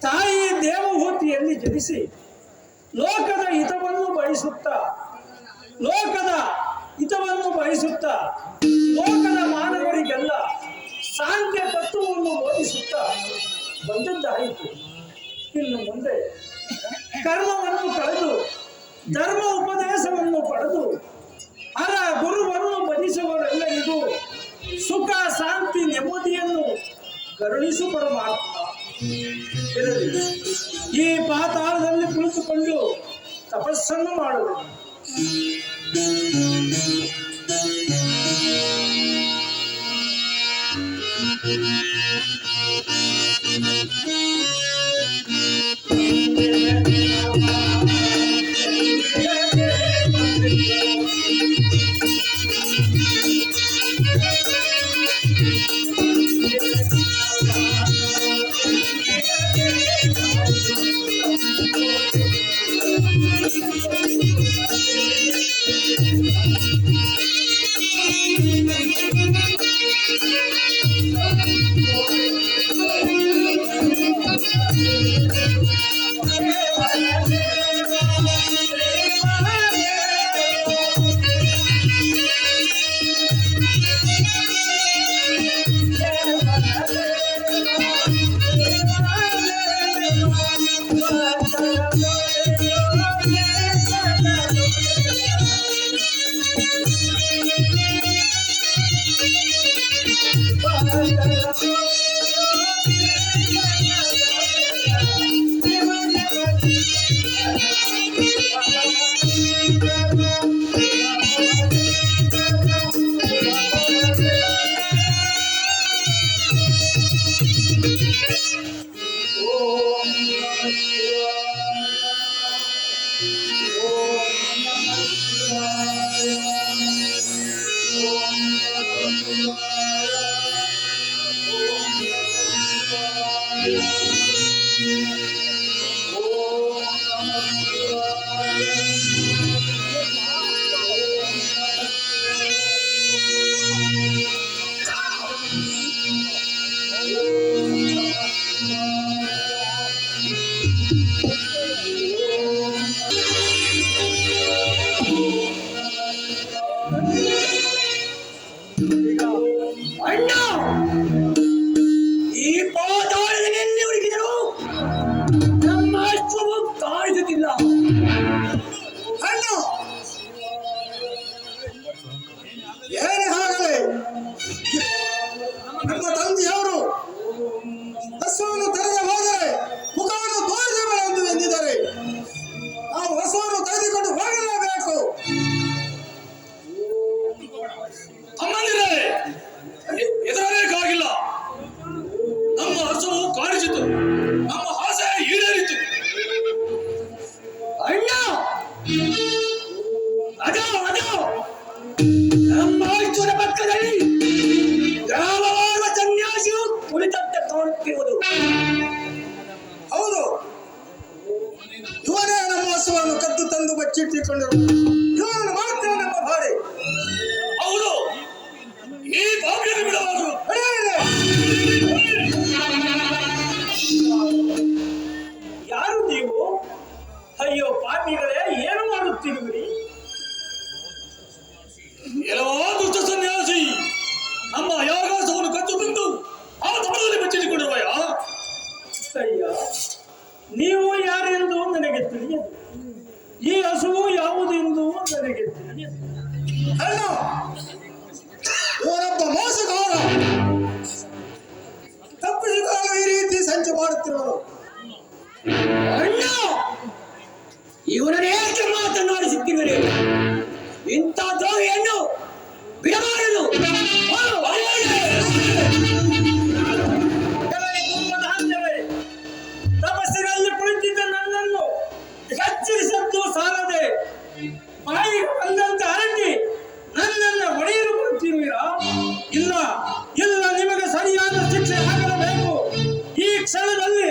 ತಾಯಿ ದೇವಹೂತಿಯಲ್ಲಿ ಜನಿಸಿ ಲೋಕದ ಹಿತವನ್ನು ಬಯಸುತ್ತಾ, ಲೋಕದ ಹಿತವನ್ನು ಬಯಸುತ್ತಾ, ಲೋಕದ ಮಾನವರಿಗೆಲ್ಲ ಸಾಂಖ್ಯ ತತ್ವವನ್ನು ಬೋಧಿಸುತ್ತಾ ಬಂದದ್ದಾಯಿತು ಇನ್ನು ಮುಂದೆ ಕರ್ಮವನ್ನು ಕಳೆದು, ಧರ್ಮ ಉಪದೇಶವನ್ನು ಪಡೆದು, ಅರ ಗುರುವನ್ನು ಭಜಿಸುವವರೆಲ್ಲರಿಗೂ ಸುಖ, ಶಾಂತಿ, ನೆಮ್ಮದಿಯನ್ನು ಕರುಣಿಸು ಪರಮಾತ್ಮ. ಈ ಪಾತಾಳದಲ್ಲಿ ಕುಳಿತುಕೊಂಡು ತಪಸ್ಸನ್ನು ಮಾಡುವುದು ಅಣ್ಣ చీట్ తీసుకోండి ಅಣ್ಣ ಇವನೊಬ್ಬ ಮೋಸಗಾರ ತಪ್ಪಿಸಿಕೊಳ್ಳಲು ಈ ರೀತಿ ಸಂಚು ಮಾಡುತ್ತಿರುವನು ಅಣ್ಣ ಇವನನ್ನು ಏಕೆ ಮಾತನಾಡಿಸುತ್ತಿರುವಿರಿ ಇಂಥ ದ್ರೋಹಿಯನ್ನು ಬಿಡಬಾರದು. ತಪಸ್ಸಿನಲ್ಲಿ ಕುಳಿತಿದ್ದ ನನ್ನನ್ನು ಎಚ್ಚರಿಸದ್ದು ಸಾಲದೆ. ಬಾಯಿಗೆ ಆಗಲೇಬೇಕು ಈ ಕ್ಷಣದಲ್ಲಿ